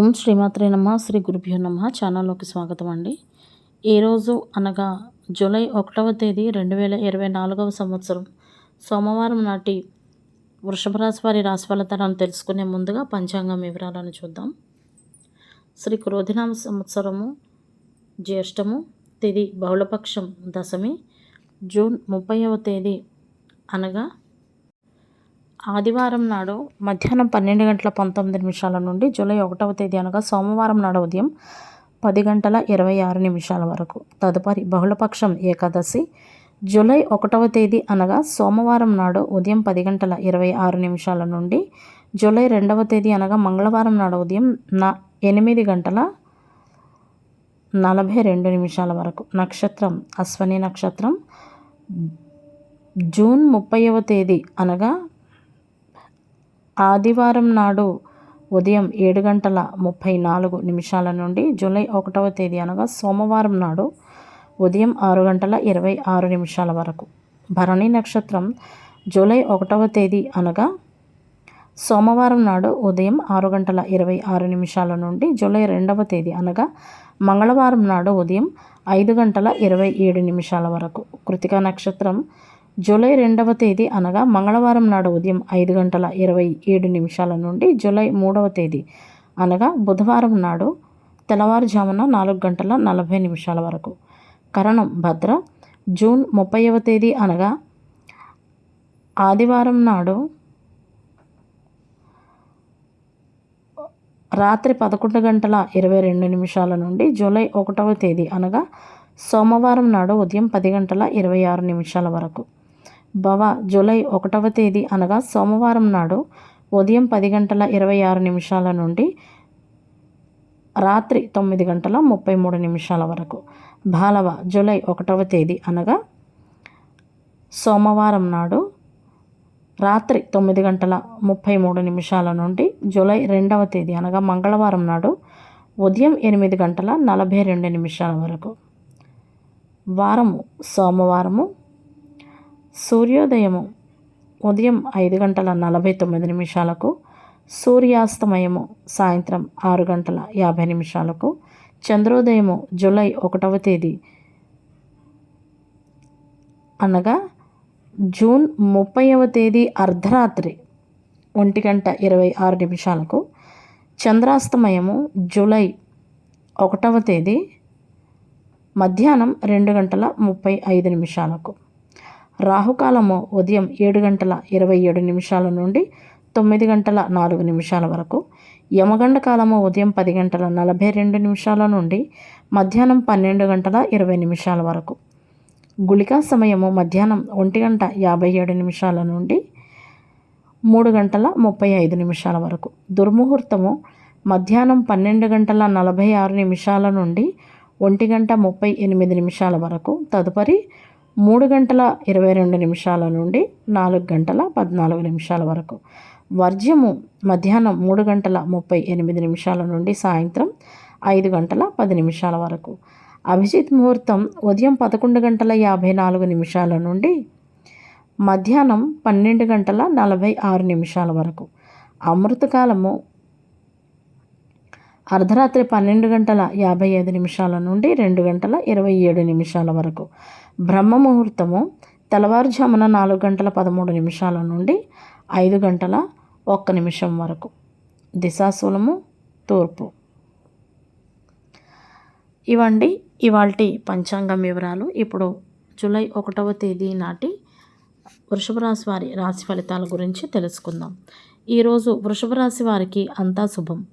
ఓం శ్రీమాత్రే నమ శ్రీ గురుభ్యో నమ ఛానల్లోకి స్వాగతం అండి. ఈరోజు అనగా జూలై ఒకటవ తేదీ రెండు వేల ఇరవై నాలుగవ సంవత్సరం. సోమవారం నాటి వృషభ రాశి వారి రాశి ఫలితాలను తెలుసుకునే ముందుగా పంచాంగం వివరాలను చూద్దాం. శ్రీ క్రోధినామ సంవత్సరము జ్యేష్టము తేదీ బహుళపక్షం దశమి జూన్ ముప్పైవ తేదీ అనగా ఆదివారం నాడు మధ్యాహ్నం పన్నెండు గంటల పంతొమ్మిది నిమిషాల నుండి జూలై ఒకటవ తేదీ అనగా సోమవారం నాడు ఉదయం పది గంటల ఇరవై ఆరు నిమిషాల వరకు. తదుపరి బహుళపక్షం ఏకాదశి. జూలై ఒకటవ తేదీ అనగా సోమవారం నాడు ఉదయం పది గంటల ఇరవై ఆరు నిమిషాల నుండి జూలై రెండవ తేదీ అనగా మంగళవారం నాడు ఉదయం నా ఎనిమిది గంటల నలభై రెండు నిమిషాల వరకు. నక్షత్రం అశ్వని నక్షత్రం. జూన్ ముప్పైవ తేదీ అనగా ఆదివారం నాడు ఉదయం ఏడు గంటల ముప్పై నాలుగు నిమిషాల నుండి జూలై ఒకటవ తేదీ అనగా సోమవారం నాడు ఉదయం ఆరు గంటల ఇరవై ఆరు నిమిషాల వరకు. భరణి నక్షత్రం జూలై ఒకటవ తేదీ అనగా సోమవారం నాడు ఉదయం ఆరు గంటల ఇరవై ఆరు నిమిషాల నుండి జూలై రెండవ తేదీ అనగా మంగళవారం నాడు ఉదయం ఐదు గంటల ఇరవై ఏడు నిమిషాల వరకు. కృతికా నక్షత్రం జూలై రెండవ తేదీ అనగా మంగళవారం నాడు ఉదయం ఐదు గంటల ఇరవై ఏడు నిమిషాల నుండి జూలై మూడవ తేదీ అనగా బుధవారం నాడు తెల్లవారుజామున నాలుగు గంటల నలభై నిమిషాల వరకు. కరణం భద్ర. జూన్ ముప్పైవ తేదీ అనగా ఆదివారం నాడు రాత్రి పదకొండు గంటల ఇరవై రెండు నిమిషాల నుండి జూలై ఒకటవ తేదీ అనగా సోమవారం నాడు ఉదయం పది గంటల ఇరవై ఆరు నిమిషాల వరకు. భవ జూలై ఒకటవ తేదీ అనగా సోమవారం నాడు ఉదయం పది గంటల ఇరవై ఆరు నిమిషాల నుండి రాత్రి తొమ్మిది గంటల ముప్పై మూడు నిమిషాల వరకు. బాలవ జూలై ఒకటవ తేదీ అనగా సోమవారం నాడు రాత్రి తొమ్మిది గంటల ముప్పై మూడు నిమిషాల నుండి జూలై రెండవ తేదీ అనగా మంగళవారం నాడు ఉదయం ఎనిమిది గంటల నలభై రెండు నిమిషాల వరకు. వారము సోమవారము సూర్యోదయము ఉదయం ఐదు గంటల నలభై తొమ్మిది నిమిషాలకు సూర్యాస్తమయము సాయంత్రం ఆరు గంటల యాభై నిమిషాలకు చంద్రోదయము జూలై ఒకటవ తేదీ అనగా జూన్ ముప్పైవ తేదీ అర్ధరాత్రి ఒంటి గంట ఇరవై ఆరు నిమిషాలకు చంద్రాస్తమయము జూలై ఒకటవ తేదీ మధ్యాహ్నం రెండు గంటల ముప్పై ఐదు నిమిషాలకు. రాహుకాలము ఉదయం ఏడు గంటల ఇరవై ఏడు నిమిషాల నుండి తొమ్మిది గంటల నాలుగు నిమిషాల వరకు యమగండ కాలము ఉదయం పది గంటల నలభై రెండు నిమిషాల నుండి మధ్యాహ్నం పన్నెండు గంటల ఇరవై నిమిషాల వరకు. గుళికా సమయము మధ్యాహ్నం ఒంటి గంట యాభై ఏడు నిమిషాల నుండి మూడు గంటల ముప్పై ఐదు నిమిషాల వరకు. దుర్ముహూర్తము మధ్యాహ్నం పన్నెండు గంటల నలభై ఆరు నిమిషాల నుండి ఒంటి గంట ముప్పై ఎనిమిది నిమిషాల వరకు. తదుపరి మూడు గంటల ఇరవై రెండు నిమిషాల నుండి నాలుగు గంటల పద్నాలుగు నిమిషాల వరకు. వర్జ్యము మధ్యాహ్నం మూడు గంటల ముప్పై ఎనిమిది నిమిషాల నుండి సాయంత్రం ఐదు గంటల పది నిమిషాల వరకు. అభిజిత్ ముహూర్తం ఉదయం పదకొండు గంటల యాభై నాలుగు నిమిషాల నుండి మధ్యాహ్నం పన్నెండు గంటల నలభై ఆరు నిమిషాల వరకు. అమృతకాలము అర్ధరాత్రి పన్నెండు గంటల యాభై ఐదు నిమిషాల నుండి రెండు గంటల ఇరవై ఏడు నిమిషాల వరకు. బ్రహ్మ ముహూర్తము తెల్లవారుజామున నాలుగు గంటల పదమూడు నిమిషాల నుండి ఐదు గంటల ఒక్క నిమిషం వరకు. దిశాశూలము తూర్పు. ఇవండి ఇవాల్టి పంచాంగం వివరాలు. ఇప్పుడు జూలై ఒకటవ తేదీ నాటి వృషభ రాశి వారి రాశి ఫలితాల గురించి తెలుసుకుందాం. ఈరోజు వృషభ రాశి వారికి అంతా శుభం.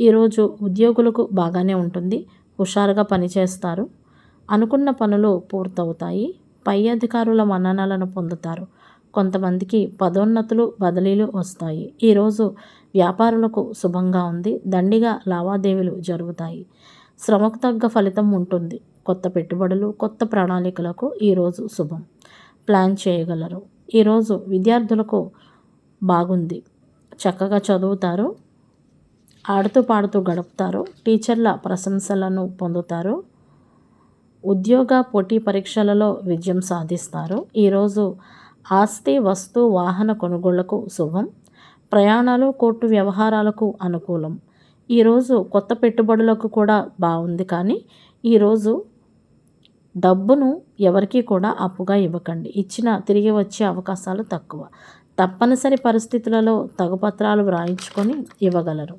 ఈరోజు ఉద్యోగులకు బాగానే ఉంటుంది. హుషారుగా పనిచేస్తారు. అనుకున్న పనులు పూర్తవుతాయి. పై అధికారుల మన్ననలను పొందుతారు. కొంతమందికి పదోన్నతులు బదిలీలు వస్తాయి. ఈరోజు వ్యాపారులకు శుభంగా ఉంది. దండిగా లావాదేవీలు జరుగుతాయి. శ్రమకు తగ్గ ఫలితం ఉంటుంది. కొత్త పెట్టుబడులు కొత్త ప్రణాళికలకు ఈరోజు శుభం. ప్లాన్ చేయగలరు. ఈరోజు విద్యార్థులకు బాగుంది. చక్కగా చదువుతారు. ఆడుతూ పాడుతూ గడుపుతారు. టీచర్ల ప్రశంసలను పొందుతారు. ఉద్యోగ పోటీ పరీక్షలలో విజయం సాధిస్తారు. ఈరోజు ఆస్తి వస్తు వాహన కొనుగోళ్ళకు శుభం. ప్రయాణాలు కోర్టు వ్యవహారాలకు అనుకూలం. ఈరోజు కొత్త పెట్టుబడులకు కూడా బాగుంది కానీ ఈరోజు డబ్బును ఎవరికీ కూడా అప్పుగా ఇవ్వకండి. ఇచ్చిన తిరిగి వచ్చే అవకాశాలు తక్కువ. తప్పనిసరి పరిస్థితులలో తగుపత్రాలు వ్రాయించుకొని ఇవ్వగలరు.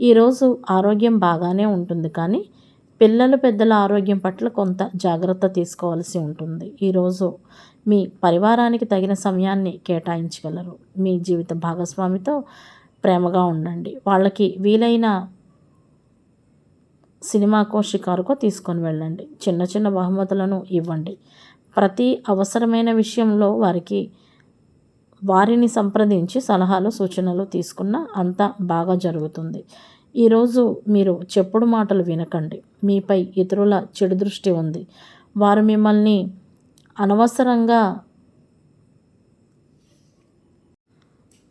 ఈరోజు ఆరోగ్యం బాగానే ఉంటుంది కానీ పిల్లలు పెద్దల ఆరోగ్యం పట్ల కొంత జాగ్రత్త తీసుకోవాల్సి ఉంటుంది. ఈరోజు మీ పరివారానికి తగిన సమయాన్ని కేటాయించగలరు. మీ జీవిత భాగస్వామితో ప్రేమగా ఉండండి. వాళ్ళకి వీలైన సినిమాకో షికారుకో తీసుకొని వెళ్ళండి. చిన్న చిన్న బహుమతులను ఇవ్వండి. ప్రతి అవసరమైన విషయంలో వారికి వారిని సంప్రదించి సలహాలు సూచనలు తీసుకున్న అంతా బాగా జరుగుతుంది. ఈరోజు మీరు చెప్పుడు మాటలు వినకండి. మీపై ఇతరుల చెడు దృష్టి ఉంది. వారు మిమ్మల్ని అనవసరంగా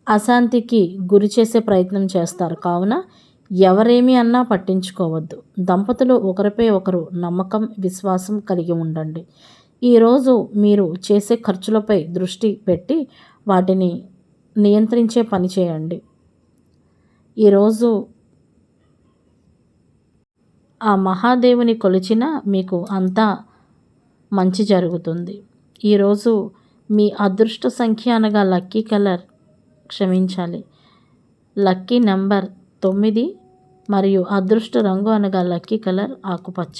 అశాంతికి గురి చేసే ప్రయత్నం చేస్తారు. కావున ఎవరేమి అన్నా పట్టించుకోవద్దు. దంపతులు ఒకరిపై ఒకరు నమ్మకం విశ్వాసం కలిగి ఉండండి. ఈరోజు మీరు చేసే ఖర్చులపై దృష్టి పెట్టి వాటిని నియంత్రించే పని చేయండి. ఈరోజు ఆ మహాదేవుని కొలిచిన మీకు అంతా మంచి జరుగుతుంది. ఈరోజు మీ అదృష్ట సంఖ్య అనగా లక్కీ కలర్ క్షమించాలి. లక్కీ నెంబర్ తొమ్మిది మరియు అదృష్ట రంగు అనగా లక్కీ కలర్ ఆకుపచ్చ.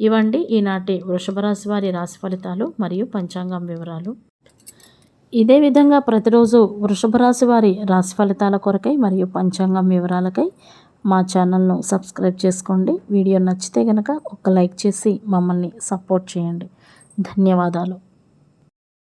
ఇవండి ఈనాటి వృషభరాశి వారి రాశి ఫలితాలు మరియు పంచాంగం వివరాలు. ఇదే విధంగా ప్రతిరోజు వృషభ రాశి వారి రాశి ఫలితాల కొరకై మరియు పంచాంగం వివరాలకై మా ఛానల్ను సబ్స్క్రైబ్ చేసుకోండి. వీడియో నచ్చితే కనుక ఒక లైక్ చేసి మమ్మల్ని సపోర్ట్ చేయండి. ధన్యవాదాలు.